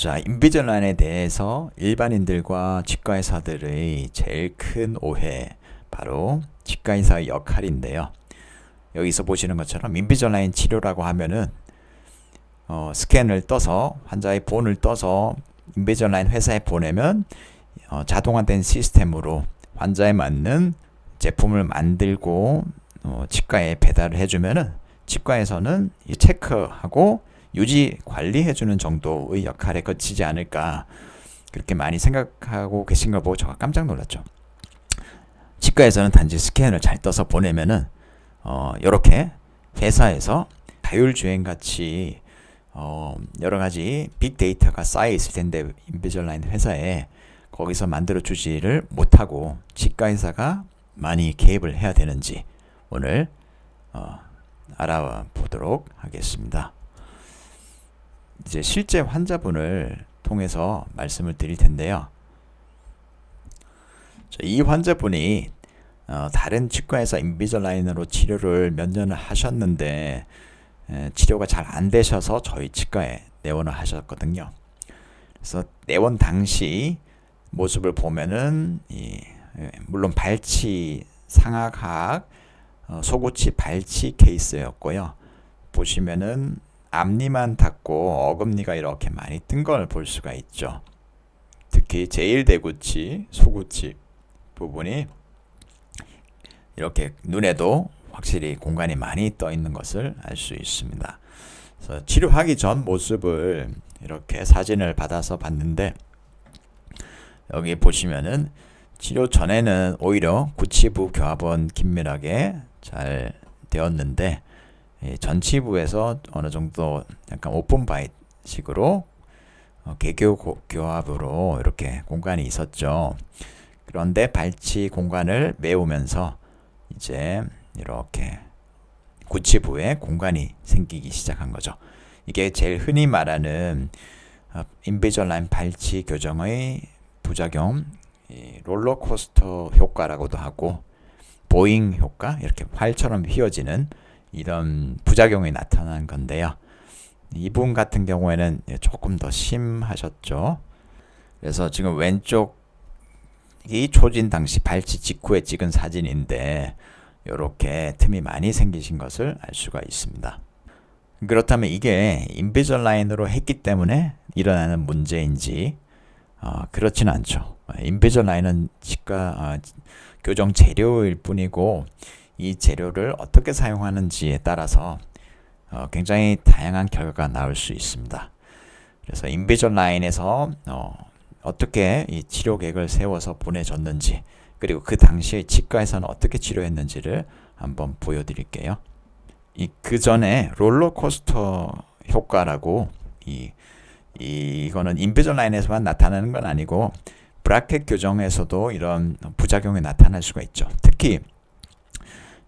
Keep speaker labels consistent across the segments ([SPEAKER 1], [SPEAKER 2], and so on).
[SPEAKER 1] 자, 인비전라인에 대해서 일반인들과 치과의사들의 제일 큰 오해 바로 치과의사의 역할인데요. 여기서 보시는 것처럼 인비전라인 치료라고 하면은 어, 스캔을 떠서 환자의 본을 떠서 인비전라인 회사에 보내면 어, 자동화된 시스템으로 환자에 맞는 제품을 만들고 어, 치과에 배달을 해주면은 치과에서는 이 체크하고 유지 관리해주는 정도의 역할에 거치지 않을까 그렇게 많이 생각하고 계신 걸 보고 제가 깜짝 놀랐죠. 치과에서는 단지 스캔을 잘 떠서 보내면은 어, 이렇게 회사에서 자율주행 같이 어, 여러 가지 빅데이터가 쌓여 있을 텐데 인비절라인 회사에 거기서 만들어 주지를 못하고 치과의사가 많이 개입을 해야 되는지 오늘 어, 알아보도록 하겠습니다. 이제 실제 환자분을 통해서 말씀을 드릴 텐데요. 이 환자분이 어, 다른 치과에서 인비절라인으로 치료를 몇 년을 하셨는데 에, 치료가 잘 안 되셔서 저희 치과에 내원을 하셨거든요. 그래서 내원 당시 모습을 보면은 이, 예, 물론 발치 상악하악 어, 소구치 발치 케이스였고요. 보시면은 앞니만 닿고 어금니가 이렇게 많이 뜬 걸 볼 수가 있죠. 특히 제1대구치, 소구치 부분이 이렇게 눈에도 확실히 공간이 많이 떠 있는 것을 알 수 있습니다. 그래서 치료하기 전 모습을 이렇게 사진을 받아서 봤는데 여기 보시면은 치료 전에는 오히려 구치부 교합원 긴밀하게 잘 되었는데 전치부에서 어느 정도 약간 오픈 바이식으로 어, 개교 교합으로 이렇게 공간이 있었죠. 그런데 발치 공간을 메우면서 이제 이렇게 구치부에 공간이 생기기 시작한 거죠. 이게 제일 흔히 말하는 인비절라인 발치 교정의 부작용, 롤러코스터 효과라고도 하고 보잉 효과 이렇게 활처럼 휘어지는 이런 부작용이 나타난 건데요. 이분 같은 경우에는 조금 더 심하셨죠. 그래서 지금 왼쪽 이 초진 당시 발치 직후에 찍은 사진인데 이렇게 틈이 많이 생기신 것을 알 수가 있습니다. 그렇다면 이게 인비전 라인으로 했기 때문에 일어나는 문제인지 어, 그렇지는 않죠. 인비전 라인은 치과 어, 교정 재료일 뿐이고 이 재료를 어떻게 사용하는지에 따라서 어, 굉장히 다양한 결과가 나올 수 있습니다. 그래서 인비전 라인에서 어, 어떻게 이 치료 계획을 세워서 보내줬는지 그리고 그 당시에 치과에서는 어떻게 치료했는지를 한번 보여드릴게요. 이 그 전에 롤러코스터 효과라고 이, 이 이거는 인비전 라인에서만 나타나는 건 아니고 브라켓 교정에서도 이런 부작용이 나타날 수가 있죠. 특히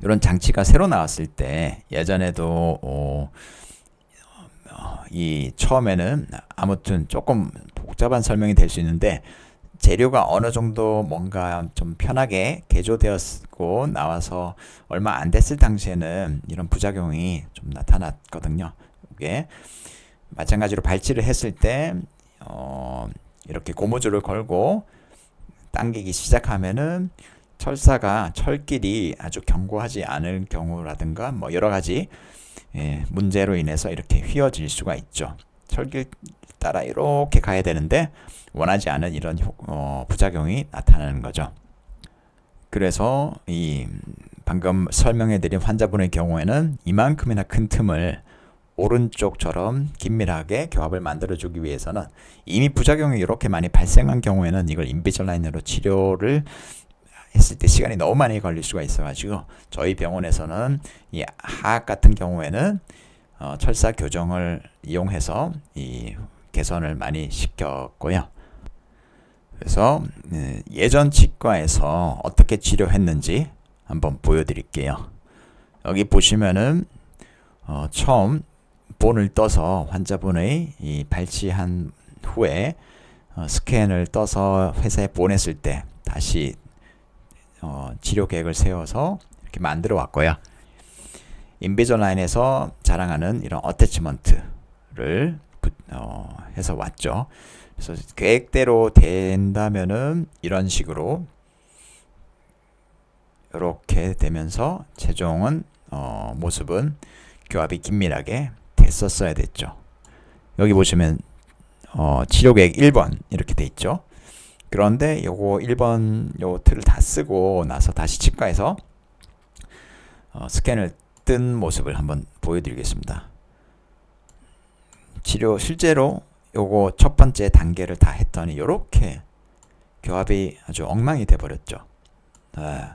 [SPEAKER 1] 이런 장치가 새로 나왔을 때 예전에도 어, 어, 이 처음에는 아무튼 조금 복잡한 설명이 될 수 있는데 재료가 어느 정도 뭔가 좀 편하게 개조되었고 나와서 얼마 안 됐을 당시에는 이런 부작용이 좀 나타났거든요. 이게 마찬가지로 발치를 했을 때 어, 이렇게 고무줄을 걸고 당기기 시작하면은 철사가 철길이 아주 견고하지 않을 경우라든가 뭐 여러 가지 예, 문제로 인해서 이렇게 휘어질 수가 있죠. 철길 따라 이렇게 가야 되는데 원하지 않은 이런 어, 부작용이 나타나는 거죠. 그래서 이 방금 설명해드린 환자분의 경우에는 이만큼이나 큰 틈을 오른쪽처럼 긴밀하게 교합을 만들어주기 위해서는 이미 부작용이 이렇게 많이 발생한 경우에는 이걸 인비절라인으로 치료를 했을 때 시간이 너무 많이 걸릴 수가 있어가지고 저희 병원에서는 이 하악 같은 경우에는 어, 철사 교정을 이용해서 이 개선을 많이 시켰고요. 그래서 예, 예전 치과에서 어떻게 치료했는지 한번 보여드릴게요. 여기 보시면은 어, 처음 본을 떠서 환자분의 이 발치한 후에 어, 스캔을 떠서 회사에 보냈을 때 다시 어, 치료 계획을 세워서 이렇게 만들어 왔고요. 인비전 라인에서 자랑하는 이런 어태치먼트를 어, 해서 왔죠. 그래서 계획대로 된다면은 이런 식으로 이렇게 되면서 최종은 어, 모습은 교합이 긴밀하게 됐었어야 됐죠. 여기 보시면 어, 치료 계획 1번 이렇게 돼 있죠. 그런데 요거 1번 요 틀을 다 쓰고 나서 다시 치과에서 어, 스캔을 뜬 모습을 한번 보여드리겠습니다. 치료 실제로 요거 첫 번째 단계를 다 했더니 요렇게 교합이 아주 엉망이 돼 버렸죠. 아,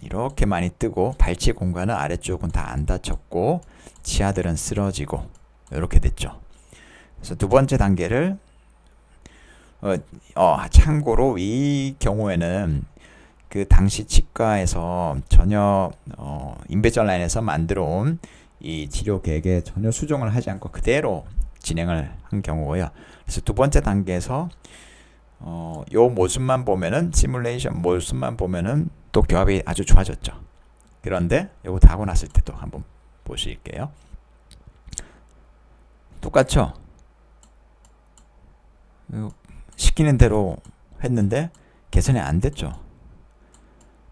[SPEAKER 1] 이렇게 많이 뜨고 발치 공간은 아래쪽은 다안 닫혔고 치아들은 쓰러지고 이렇게 됐죠. 그래서 두 번째 단계를 어, 어, 참고로 이 경우에는 그 당시 치과에서 전혀 어, 인베절 라인에서 만들어 온 이 치료 계획에 전혀 수정을 하지 않고 그대로 진행을 한 경우고요. 그래서 두 번째 단계에서 어, 요 모습만 보면은 시뮬레이션 모습만 보면은 또 교합이 아주 좋아졌죠. 그런데 요거 다 하고 났을 때도 한번 보실게요. 똑같죠? 시키는 대로 했는데 개선이 안 됐죠.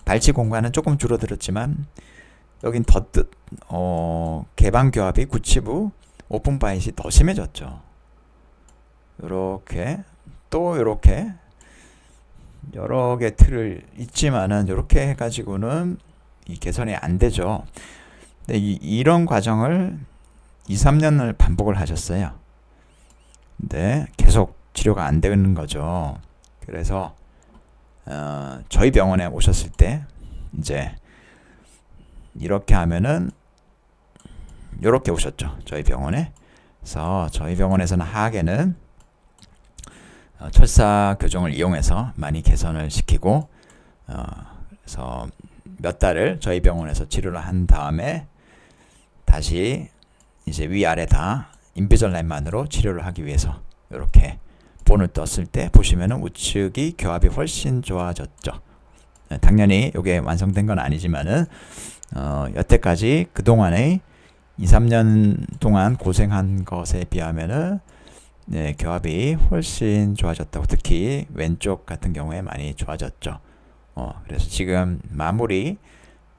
[SPEAKER 1] 발치 공간은 조금 줄어들었지만 여긴 더 뜻, 어, 개방 교합이 구치부 오픈 바이시 더 심해졌죠. 이렇게 또 이렇게 여러 개 틀을 있지만은 이렇게 해가지고는 이 개선이 안 되죠. 근데 이, 이런 과정을 2, 3년을 반복을 하셨어요. 근데 계속 치료가 안 되는 거죠. 그래서 어, 저희 병원에 오셨을 때 이제 이렇게 하면은 이렇게 오셨죠. 저희 병원에. 그래서 저희 병원에서는 하계는 어, 철사 교정을 이용해서 많이 개선을 시키고 어, 그래서 몇 달을 저희 병원에서 치료를 한 다음에 다시 이제 위아래 다 인비절라인만으로 치료를 하기 위해서 이렇게 본을 떴을 때 보시면은 우측이 교합이 훨씬 좋아졌죠. 네, 당연히 이게 완성된 건 아니지만은 어, 여태까지 그 동안의 2, 3년 동안 고생한 것에 비하면은 네, 교합이 훨씬 좋아졌다고 특히 왼쪽 같은 경우에 많이 좋아졌죠. 어, 그래서 지금 마무리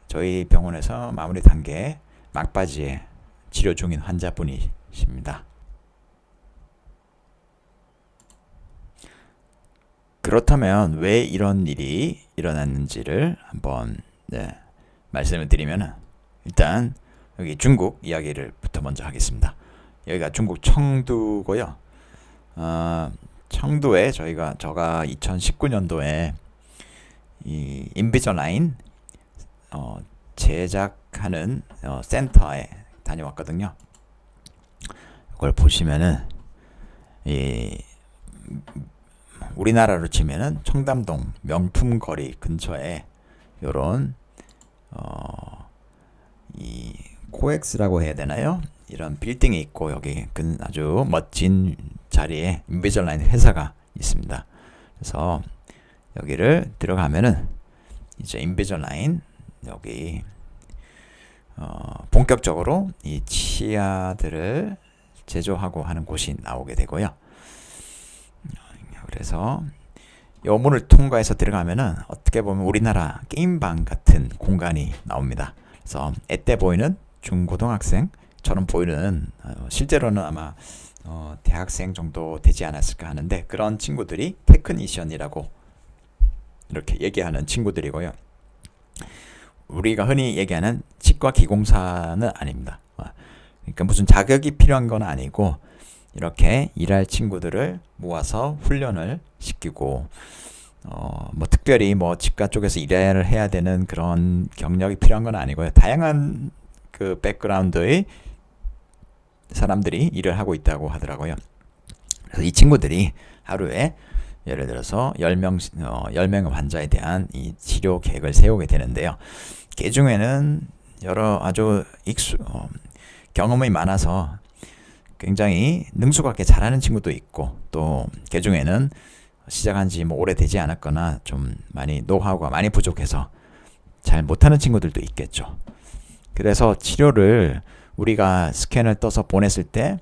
[SPEAKER 1] 저희 병원에서 마무리 단계 막바지에 치료 중인 환자분이십니다. 그렇다면 왜 이런 일이 일어났는지를 한번 네, 말씀을 드리면 일단 여기 중국 이야기를부터 먼저 하겠습니다. 여기가 중국 청두고요. 어, 청두에 저희가 저가 2019년도에 이 인비저라인 어, 제작하는 어, 센터에 다녀왔거든요. 이걸 보시면은 이 우리나라로 치면은 청담동 명품 거리 근처에 요런 어, 이 코엑스라고 해야 되나요? 이런 빌딩이 있고 여기 아주 멋진 자리에 인비절라인 회사가 있습니다. 그래서 여기를 들어가면은 이제 인비절라인 여기 어, 본격적으로 이 치아들을 제조하고 하는 곳이 나오게 되고요. 그래서 요 문을 통과해서 들어가면은 어떻게 보면 우리나라 게임방 같은 공간이 나옵니다. 그래서 애때 보이는 중고등학생 저는 보이는 어, 실제로는 아마 어, 대학생 정도 되지 않았을까 하는데 그런 친구들이 테크니션이라고 이렇게 얘기하는 친구들이고요. 우리가 흔히 얘기하는 치과 기공사는 아닙니다. 어, 그러니까 무슨 자격이 필요한 건 아니고 이렇게 일할 친구들을 모아서 훈련을 시키고 어, 뭐 특별히 뭐 치과 쪽에서 일을 해야 되는 그런 경력이 필요한 건 아니고요. 다양한 그 백그라운드의 사람들이 일을 하고 있다고 하더라고요. 그래서 이 친구들이 하루에 예를 들어서 10명, 어, 10명의 환자에 대한 이 치료 계획을 세우게 되는데요. 그 중에는 여러 아주 익수, 어, 경험이 많아서 굉장히 능숙하게 잘하는 친구도 있고 또그 중에는 시작한 지 뭐 오래되지 않았거나 좀 많이 노하우가 많이 부족해서 잘 못하는 친구들도 있겠죠. 그래서 치료를 우리가 스캔을 떠서 보냈을 때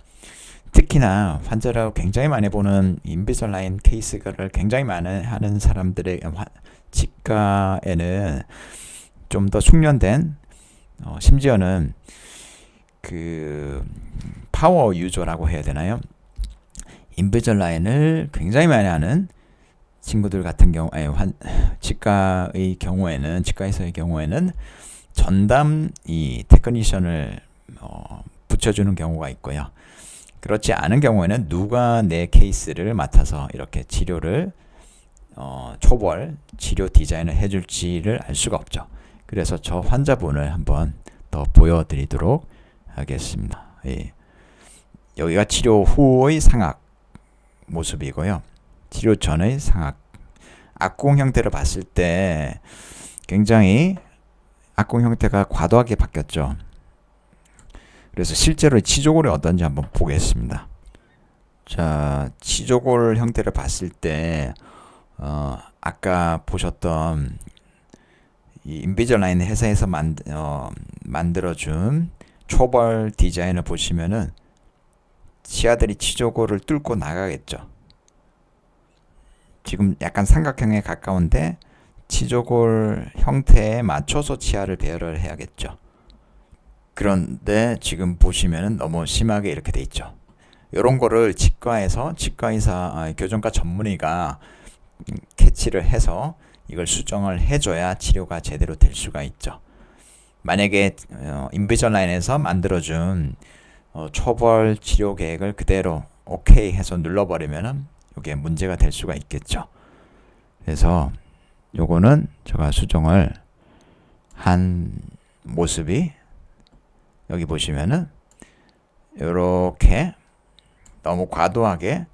[SPEAKER 1] 특히나 환자를 굉장히 많이 보는 인비설라인 케이스를 굉장히 많이 하는 사람들의 치과에는 좀 더 숙련된 어, 심지어는 그 파워 유저라고 해야 되나요? 인비설라인을 굉장히 많이 하는 친구들 같은 경우, 아니, 환, 치과의 경우에는 치과에서의 경우에는 전담 이 테크니션을 어, 붙여주는 경우가 있고요. 그렇지 않은 경우에는 누가 내 케이스를 맡아서 이렇게 치료를 어, 초벌 치료 디자인을 해줄지를 알 수가 없죠. 그래서 저 환자분을 한번 더 보여드리도록 하겠습니다. 예. 여기가 치료 후의 상악 모습이고요. 치료 전의 상악 악공 형태를 봤을 때 굉장히 악공 형태가 과도하게 바뀌었죠. 그래서 실제로 치조골이 어떤지 한번 보겠습니다. 자, 치조골 형태를 봤을 때 어, 아까 보셨던 이 인비저라인 회사에서 만, 어, 만들어준 초벌 디자인을 보시면은 치아들이 치조골을 뚫고 나가겠죠. 지금 약간 삼각형에 가까운데 치조골 형태에 맞춰서 치아를 배열을 해야겠죠. 그런데 지금 보시면은 너무 심하게 이렇게 돼 있죠. 이런 거를 치과에서 치과의사 아, 교정과 전문의가 캐치를 해서 이걸 수정을 해줘야 치료가 제대로 될 수가 있죠. 만약에 어, 인비전라인에서 만들어준 어, 초벌 치료 계획을 그대로 오케이 해서 눌러버리면은 이게 문제가 될 수가 있겠죠. 그래서 요거는 제가 수정을 한 모습이 여기 보시면은 이렇게 너무 과도하게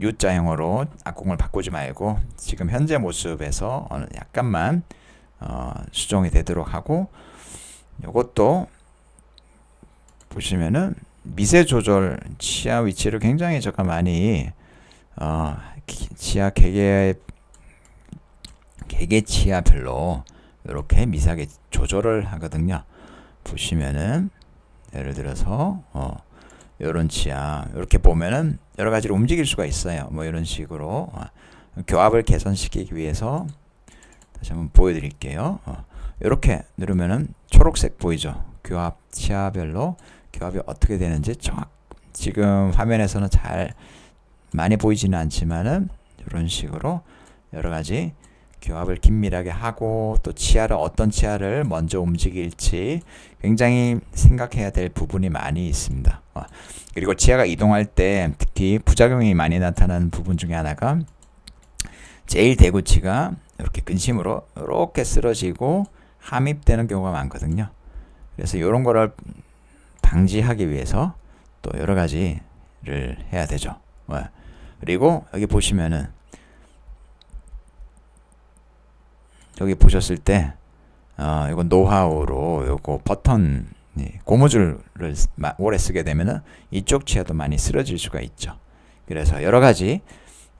[SPEAKER 1] U자형으로 악공을 바꾸지 말고 지금 현재 모습에서 약간만 어, 수정이 되도록 하고 이것도 보시면은 미세 조절 치아 위치를 굉장히 제가 많이 어, 치아 개개 개개 치아별로 이렇게 미세하게 조절을 하거든요. 보시면은 예를 들어서 어 요런 치아 이렇게 보면은 여러 가지로 움직일 수가 있어요. 뭐 이런 식으로 어, 교합을 개선시키기 위해서 다시 한번 보여드릴게요. 어, 이렇게 누르면은 초록색 보이죠? 교합 치아별로 교합이 어떻게 되는지 정확 지금 화면에서는 잘 많이 보이지는 않지만은 이런 식으로 여러 가지 교합을 긴밀하게 하고 또 치아를 어떤 치아를 먼저 움직일지 굉장히 생각해야 될 부분이 많이 있습니다. 어, 그리고 치아가 이동할 때 특히 부작용이 많이 나타나는 부분 중에 하나가 제일 대구치가 이렇게 근심으로 이렇게 쓰러지고 함입되는 경우가 많거든요. 그래서 이런 거를 방지하기 위해서 또 여러 가지를 해야 되죠. 어, 그리고 여기 보시면은 여기 보셨을 때 어, 이건 노하우로 요거 버튼 고무줄을 오래 쓰게 되면은 이쪽 치아도 많이 쓰러질 수가 있죠. 그래서 여러 가지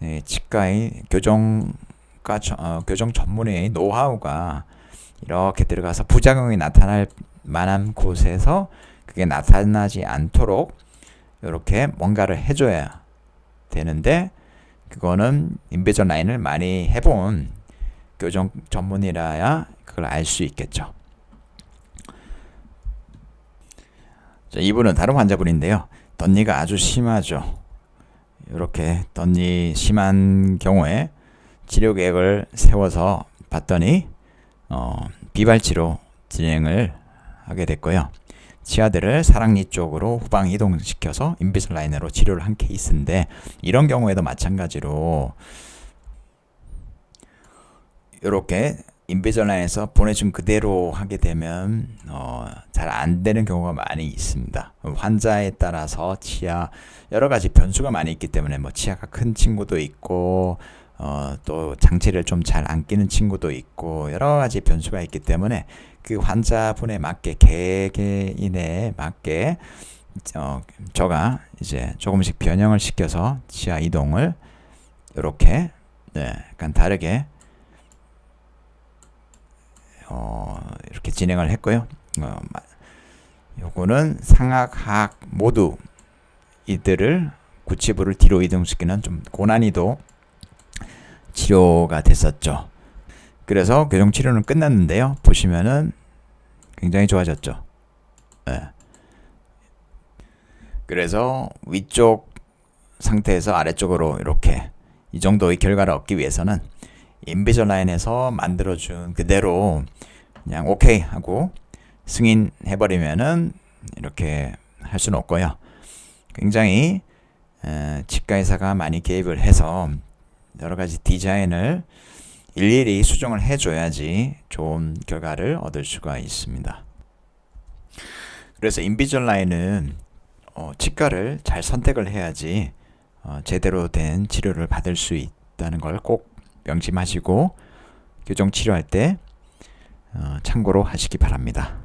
[SPEAKER 1] 네, 치과의 교정과 어, 교정 전문의 노하우가 이렇게 들어가서 부작용이 나타날 만한 곳에서 그게 나타나지 않도록 이렇게 뭔가를 해줘야 되는데 그거는 인베전 라인을 많이 해본 교정 전문이라야 그걸 알 수 있겠죠. 자, 이분은 다른 환자분인데요. 덧니가 아주 심하죠. 이렇게 덧니 심한 경우에 치료 계획을 세워서 봤더니 어, 비발치로 진행을 하게 됐고요. 치아들을 사랑니 쪽으로 후방 이동시켜서 인비슬라인으로 치료를 한 케이스인데 이런 경우에도 마찬가지로 이렇게 인비전라인에서 보내준 그대로 하게 되면 어, 잘 안 되는 경우가 많이 있습니다. 환자에 따라서 치아 여러 가지 변수가 많이 있기 때문에 뭐 치아가 큰 친구도 있고 어, 또 장치를 좀 잘 안 끼는 친구도 있고 여러 가지 변수가 있기 때문에 그 환자분에 맞게 개개인에 맞게 어, 저가 이제 조금씩 변형을 시켜서 치아 이동을 이렇게 네, 약간 다르게 어, 이렇게 진행을 했고요. 어, 요거는 상학, 하학 모두 이들을 구치부를 뒤로 이동시키는 좀 고난이도 치료가 됐었죠. 그래서 교정 치료는 끝났는데요. 보시면은 굉장히 좋아졌죠. 예. 그래서 위쪽 상태에서 아래쪽으로 이렇게 이 정도의 결과를 얻기 위해서는 인비저라인에서 만들어준 그대로 그냥 오케이 하고 승인해버리면은 이렇게 할 수는 없고요. 굉장히 에, 치과 의사가 많이 개입을 해서 여러 가지 디자인을 일일이 수정을 해줘야지 좋은 결과를 얻을 수가 있습니다. 그래서 인비절라인은 어, 치과를 잘 선택을 해야지 어, 제대로 된 치료를 받을 수 있다는 걸 꼭 명심하시고 교정 치료할 때 어, 참고로 하시기 바랍니다.